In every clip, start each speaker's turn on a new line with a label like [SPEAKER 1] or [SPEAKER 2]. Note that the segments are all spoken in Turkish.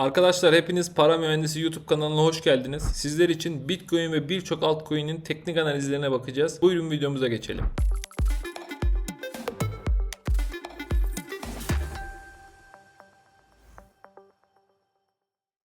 [SPEAKER 1] Arkadaşlar hepiniz Para Mühendisi YouTube kanalına hoş geldiniz. Sizler için Bitcoin ve birçok altcoin'in teknik analizlerine bakacağız. Buyurun videomuza geçelim.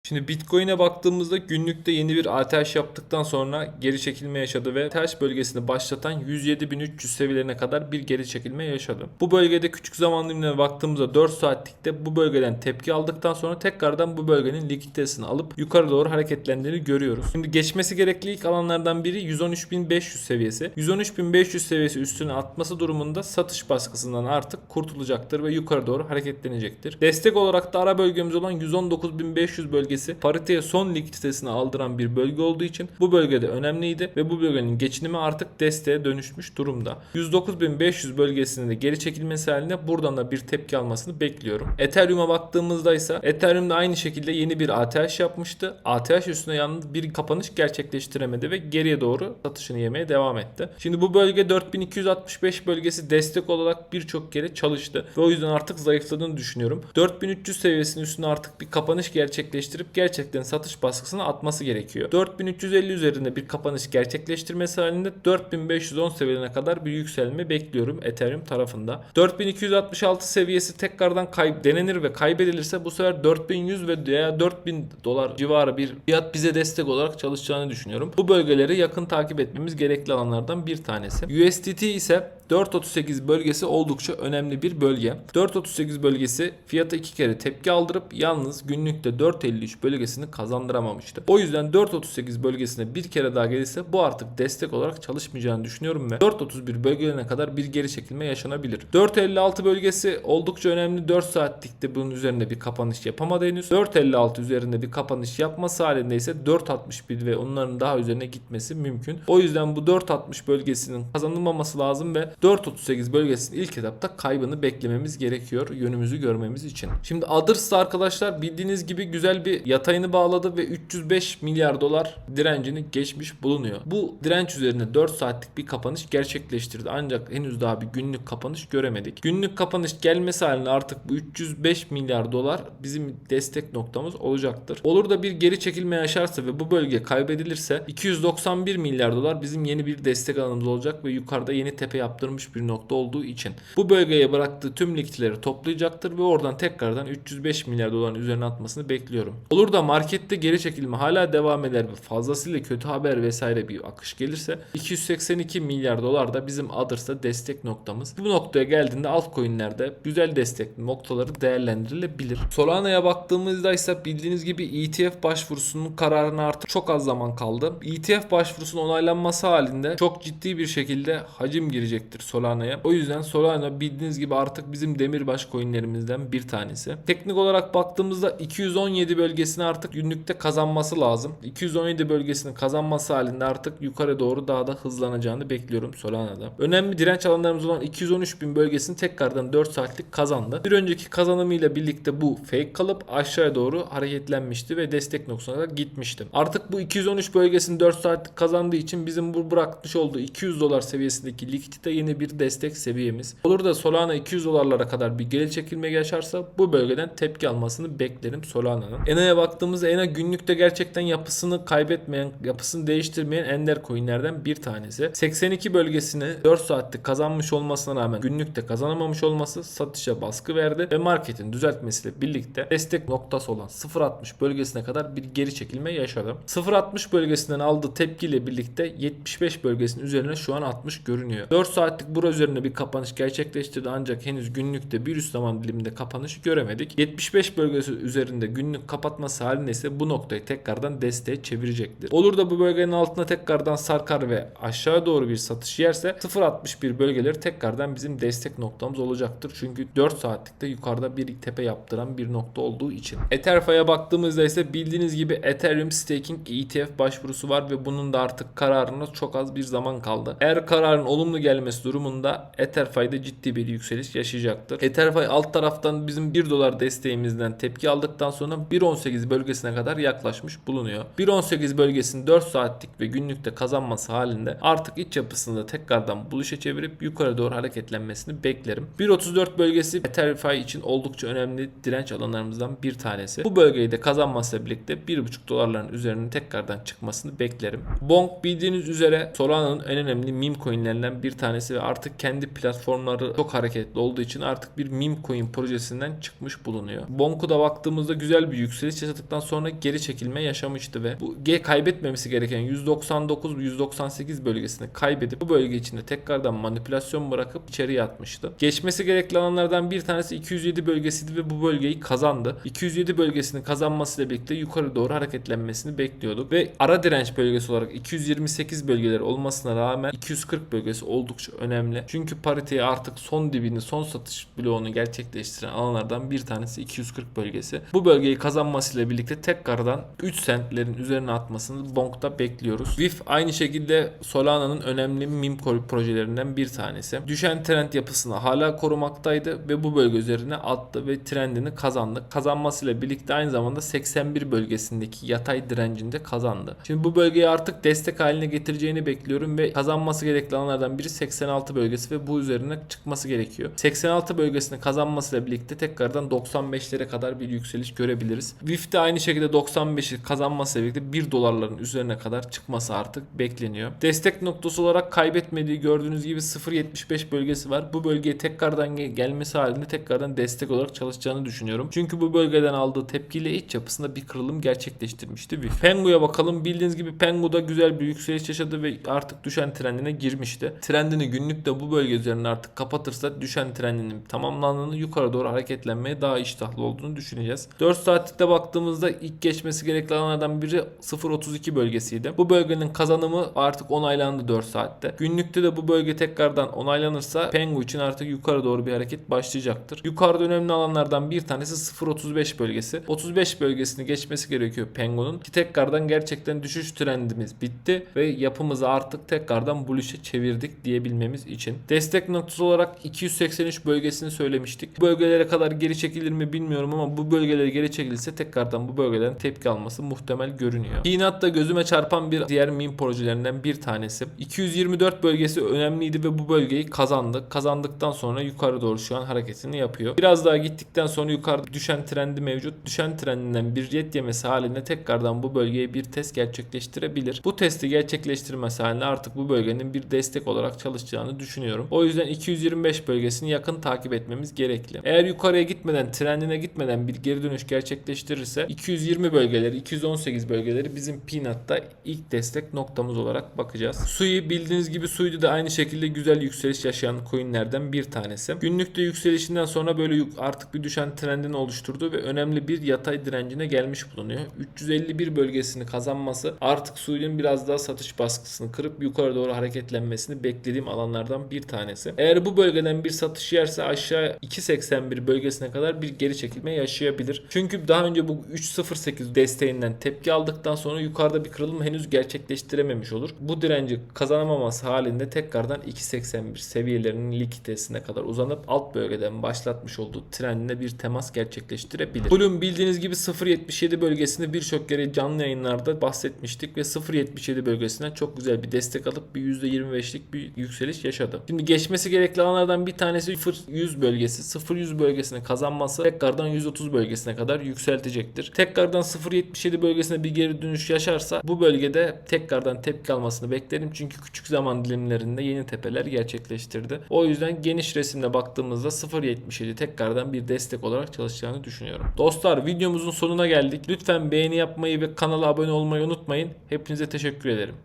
[SPEAKER 1] Şimdi Bitcoin'e baktığımızda günlükte yeni bir ATH yaptıktan sonra geri çekilme yaşadı ve ATH bölgesini başlatan 107.300 seviyelerine kadar bir geri çekilme yaşadı. Bu bölgede küçük zaman dilimine baktığımızda 4 saatlikte bu bölgeden tepki aldıktan sonra tekrardan bu bölgenin likiditesini alıp yukarı doğru hareketlendiğini görüyoruz. Şimdi geçmesi gerekli ilk alanlardan biri 113.500 seviyesi. 113.500 seviyesi üstüne atması durumunda satış baskısından artık kurtulacaktır ve yukarı doğru hareketlenecektir. Destek olarak da ara bölgemiz olan 119.500 bölgesi pariteye son likiditesini aldıran bir bölge olduğu için bu bölgede önemliydi ve bu bölgenin geçinimi artık desteğe dönüşmüş durumda. 109.500 bölgesinde de geri çekilmesi halinde buradan da bir tepki almasını bekliyorum. Ethereum'a baktığımızda ise Ethereum da aynı şekilde yeni bir ATH yapmıştı. ATH üstüne yalnız bir kapanış gerçekleştiremedi ve geriye doğru satışını yemeye devam etti. Şimdi bu bölge 4265 bölgesi destek olarak birçok kere çalıştı ve o yüzden artık zayıfladığını düşünüyorum. 4300 seviyesinin üstüne artık bir kapanış gerçekleştirip gerçekten satış baskısını atması gerekiyor. 4350 üzerinde bir kapanış gerçekleştirmesi halinde 4510 seviyelerine kadar bir yükselme bekliyorum Ethereum tarafında. 4266 seviyesi tekrardan kayıp denenir ve kaybedilirse bu sefer 4100 ve veya 4000 dolar civarı bir fiyat bize destek olarak çalışacağını düşünüyorum. Bu bölgeleri yakın takip etmemiz gerekli alanlardan bir tanesi. USDT ise 4.38 bölgesi oldukça önemli bir bölge. 4.38 bölgesi fiyata iki kere tepki aldırıp yalnız günlükte 4.53 bölgesini kazandıramamıştı. O yüzden 4.38 bölgesine bir kere daha gelirse bu artık destek olarak çalışmayacağını düşünüyorum ve 4.31 bölgelerine kadar bir geri çekilme yaşanabilir. 4.56 bölgesi oldukça önemli. 4 saatlikte bunun üzerinde bir kapanış yapamadı henüz. 4.56 üzerinde bir kapanış yapması halinde ise 4.61 ve onların daha üzerine gitmesi mümkün. O yüzden bu 4.60 bölgesinin kazanılmaması lazım ve 4.38 bölgesinin ilk etapta kaybını beklememiz gerekiyor yönümüzü görmemiz için. Şimdi Others'ta arkadaşlar bildiğiniz gibi güzel bir yatayını bağladı ve 305 milyar dolar direncini geçmiş bulunuyor. Bu direnç üzerine 4 saatlik bir kapanış gerçekleştirdi ancak henüz daha bir günlük kapanış göremedik. Günlük kapanış gelmesi halinde artık bu 305 milyar dolar bizim destek noktamız olacaktır. Olur da bir geri çekilme yaşarsa ve bu bölge kaybedilirse 291 milyar dolar bizim yeni bir destek alanımız olacak ve yukarıda yeni tepe yaptırmış bir nokta olduğu için bu bölgeye bıraktığı tüm likitleri toplayacaktır ve oradan tekrardan 305 milyar doların üzerine atmasını bekliyorum. Olur da markette geri çekilme hala devam eder ve fazlasıyla kötü haber vesaire bir akış gelirse 282 milyar dolar da bizim Others'ta destek noktamız. Bu noktaya geldiğinde altcoin'lerde güzel destek noktaları değerlendirilebilir. Solana'ya baktığımızda ise bildiğiniz gibi ETF başvurusunun kararına artık çok az zaman kaldı. ETF başvurusunun onaylanması halinde çok ciddi bir şekilde hacim girecektir Solana'ya. O yüzden Solana bildiğiniz gibi artık bizim demirbaş coinlerimizden bir tanesi. Teknik olarak baktığımızda 217 bölgesini artık günlükte kazanması lazım. 217 bölgesini kazanması halinde artık yukarı doğru daha da hızlanacağını bekliyorum Solana'da. Önemli direnç alanlarımız olan 213 bin bölgesini tekrardan 4 saatlik kazandı. Bir önceki kazanımıyla birlikte bu fake kalıp aşağıya doğru hareketlenmişti ve destek noktasına kadar gitmişti. Artık bu 213 bölgesini 4 saatlik kazandığı için bizim bu bırakmış olduğu 200 dolar seviyesindeki likidite yeni bir destek seviyemiz. Olur da Solana 200 dolarlara kadar bir geri çekilme yaşarsa bu bölgeden tepki almasını beklerim Solana'nın. ENA'ya baktığımızda ENA günlükte gerçekten yapısını kaybetmeyen, yapısını değiştirmeyen ender coinlerden bir tanesi. 82 bölgesini 4 saatlik kazanmış olmasına rağmen günlükte kazanamamış olması satışa baskı verdi ve marketin düzeltmesiyle birlikte destek noktası olan 0.60 bölgesine kadar bir geri çekilme yaşadı. 0.60 bölgesinden aldığı tepkiyle birlikte 75 bölgesinin üzerine şu an 60 görünüyor. 4 saatlik bura üzerine bir kapanış gerçekleştirdi ancak henüz günlükte bir üst zaman diliminde kapanış göremedik. 75 bölgesi üzerinde günlük kapatması halinde ise bu noktayı tekrardan desteğe çevirecektir. Olur da bu bölgenin altına tekrardan sarkar ve aşağı doğru bir satış yerse 0.61 bölgeleri tekrardan bizim destek noktamız olacaktır. Çünkü 4 saatlikte yukarıda bir tepe yaptıran bir nokta olduğu için. Etherfi'ye baktığımızda ise bildiğiniz gibi Ethereum Staking ETF başvurusu var ve bunun da artık kararına çok az bir zaman kaldı. Eğer kararın olumlu gelmesi gelmesi durumunda Etherfi'de ciddi bir yükseliş yaşayacaktır. Etherfi alt taraftan bizim 1 dolar desteğimizden tepki aldıktan sonra 1.18 bölgesine kadar yaklaşmış bulunuyor. 1.18 bölgesinin 4 saatlik ve günlükte kazanması halinde artık iç yapısında tekrardan buluşa çevirip yukarı doğru hareketlenmesini beklerim. 1.34 bölgesi Etherfi için oldukça önemli direnç alanlarımızdan bir tanesi. Bu bölgeyi de kazanmasıyla birlikte 1.5 dolarların üzerine tekrardan çıkmasını beklerim. Bonk bildiğiniz üzere Solana'nın en önemli meme coinlerinden bir tanesi ve artık kendi platformları çok hareketli olduğu için artık bir meme coin projesinden çıkmış bulunuyor. Bonk'u da baktığımızda güzel bir yükseliş yaşadıktan sonra geri çekilme yaşamıştı ve bu G kaybetmemesi gereken 199-198 bölgesini kaybedip bu bölge içinde tekrardan manipülasyon bırakıp içeriye atmıştı. Geçmesi gerekli alanlardan bir tanesi 207 bölgesiydi ve bu bölgeyi kazandı. 207 bölgesini kazanmasıyla birlikte yukarı doğru hareketlenmesini bekliyorduk ve ara direnç bölgesi olarak 228 bölgeleri olmasına rağmen 240 bölgesi oldukça önemli. Çünkü pariteye artık son dibini, son satış bloğunu gerçekleştiren alanlardan bir tanesi 240 bölgesi. Bu bölgeyi kazanmasıyla birlikte tekrardan 3 sentlerin üzerine atmasını Bonk'ta bekliyoruz. WIF aynı şekilde Solana'nın önemli meme projelerinden bir tanesi. Düşen trend yapısını hala korumaktaydı ve bu bölge üzerine attı ve trendini kazandı. Kazanmasıyla birlikte aynı zamanda 81 bölgesindeki yatay direncinde kazandı. Şimdi bu bölgeyi artık destek haline getireceğini bekliyorum ve kazanması gerekli alanlardan biri 86 bölgesi ve bu üzerine çıkması gerekiyor. 86 bölgesini kazanmasıyla birlikte tekrardan 95'lere kadar bir yükseliş görebiliriz. WIF de aynı şekilde 95'i kazanmasıyla birlikte 1 dolarların üzerine kadar çıkması artık bekleniyor. Destek noktası olarak kaybetmediği gördüğünüz gibi 0.75 bölgesi var. Bu bölgeye tekrardan gel- gelmesi halinde tekrardan destek olarak çalışacağını düşünüyorum. Çünkü bu bölgeden aldığı tepkiyle iç yapısında bir kırılım gerçekleştirmişti WIF. Pengu'ya bakalım. Bildiğiniz gibi Pengu da güzel bir yükseliş yaşadı ve artık düşen trendine girmişti. Trendini günlükte bu bölge üzerine artık kapatırsa düşen trendinin tamamlandığını yukarı doğru hareketlenmeye daha iştahlı olduğunu düşüneceğiz. 4 saatlikte baktığımızda ilk geçmesi gerekli alanlardan biri 0.32 bölgesiydi. Bu bölgenin kazanımı artık onaylandı 4 saatte. Günlükte de bu bölge tekrardan onaylanırsa Pengu için artık yukarı doğru bir hareket başlayacaktır. Yukarıda önemli alanlardan bir tanesi 0.35 bölgesi. 35 bölgesini geçmesi gerekiyor Pengu'nun ki tekrardan gerçekten düşüş trendimiz bitti ve yapımızı artık tekrardan bullish'e çevirdik diyebilmemiz için. Destek noktası olarak 283 bölgesini söylemiştik. Bu bölgelere kadar geri çekilir mi bilmiyorum ama bu bölgelere geri çekilirse tekrardan bu bölgelerin tepki alması muhtemel görünüyor. Peanut da gözüme çarpan bir diğer meme projelerinden bir tanesi. 224 bölgesi önemliydi ve bu bölgeyi kazandı. Kazandıktan sonra yukarı doğru şu an hareketini yapıyor. Biraz daha gittikten sonra yukarıda düşen trendi mevcut. Düşen trendinden bir jet yemesi halinde tekrardan bu bölgeye bir test gerçekleştirebilir. Bu testi gerçekleştirmesi halinde artık bu bölgenin bir destek olarak çalışacağını düşünüyorum. O yüzden 225 bölgesini yakın takip etmemiz gerekli. Eğer yukarıya gitmeden, trendine gitmeden bir geri dönüş gerçekleştirirse 220 bölgeleri, 218 bölgeleri bizim Peanut'ta ilk destek noktamız olarak bakacağız. Sui bildiğiniz gibi Sui'de de aynı şekilde güzel yükseliş yaşayan coinlerden bir tanesi. Günlükte yükselişinden sonra böyle artık bir düşen trendini oluşturdu ve önemli bir yatay direncine gelmiş bulunuyor. 351 bölgesini kazanması artık Sui'nin biraz daha satış baskısını kırıp yukarı doğru hareketlenmesini beklediğim alanlardan bir tanesi. Eğer bu bölgeden bir satış yerse aşağı 2.81 bölgesine kadar bir geri çekilme yaşayabilir. Çünkü daha önce bu 3.08 desteğinden tepki aldıktan sonra yukarıda bir kırılım henüz gerçekleştirememiş olur. Bu direnci kazanamaması halinde tekrardan 2.81 seviyelerinin likiditesine kadar uzanıp alt bölgeden başlatmış olduğu trendine bir temas gerçekleştirebilir. Bloom bildiğiniz gibi 0.77 bölgesinde birçok kere canlı yayınlarda bahsetmiştik ve 0.77 bölgesinden çok güzel bir destek alıp bir %25'lik bir yükseliş yaşadı. Şimdi geçmesi gerekli alanlardan bir tanesi 0.100 bölgesi. 0.100 bölgesini kazanması tekrardan 130 bölgesine kadar yükseltecektir. Tekrardan 0.77 bölgesine bir geri dönüş yaşarsa bu bölgede tekrardan tepki almasını beklerim. Çünkü küçük zaman dilimlerinde yeni tepeler gerçekleştirdi. O yüzden geniş resimde baktığımızda 0.77 tekrardan bir destek olarak çalışacağını düşünüyorum. Dostlar videomuzun sonuna geldik. Lütfen beğeni yapmayı ve kanala abone olmayı unutmayın. Hepinize teşekkür ederim.